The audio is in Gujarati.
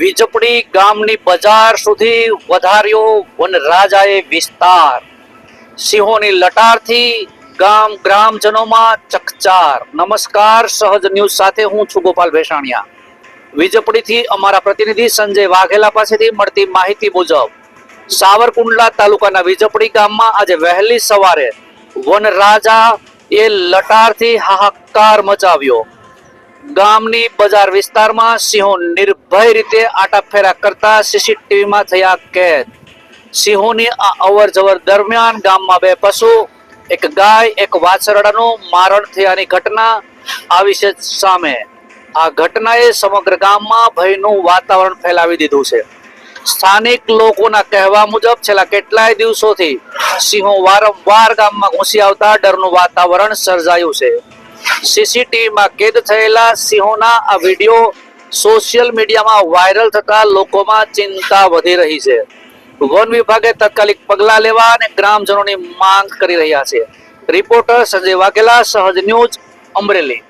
વીજપડી ગામની બજાર સુધી વધાર્યો વનરાજાએ વિસ્તાર. સિંહોની લટારથી ગામ ગ્રામજનોમાં ચકચાર. નમસ્કાર, સહજ ન્યૂઝ સાથે હું છું ગોપાલ ભેસાણિયા. વીજપડીથી અમારા પ્રતિનિધિ સંજય વાઘેલા પાસેથી મળતી માહિતી મુજબ, સાવરકુંડલા તાલુકાના વીજપડી ગામમાં આજે વહેલી સવારે વનરાજા એ લટારથી હાહાકાર મચાવ્યો. ગામની બજાર વિસ્તારમાં સિંહો નિર્ભય રીતે આટાફેરા કરતા સીસીટીવીમાં થયા કેદ. સિંહોની આ અવર જવર દરમિયાન ગામમાં બે પશુ, એક ગાય, એક વાછરડાનું મારણ થયાની ઘટના આવી છે સામે. આ ઘટનાએ સમગ્ર ગામમાં ભયનું વાતાવરણ ફેલાવી દીધું છે. સ્થાનિક લોકોના કહેવા મુજબ છેલ્લા કેટલાય દિવસોથી સિંહો વારંવાર ગામમાં ઘૂસી આવતા ડરનું વાતાવરણ સર્જાયું છે. સીસીટીવીમાં કેદ થયેલા સિંહોના આ વીડિયો સોશિયલ મીડિયામાં વાયરલ થતા લોકોમાં ચિંતા વધી રહી છે. વન વિભાગે તાત્કાલિક પગલાં લેવા અને ગ્રામજનોની માંગ કરી રહ્યા છે. રિપોર્ટર સંજય વાઘેલા, સહજ ન્યૂઝ, અમરેલી.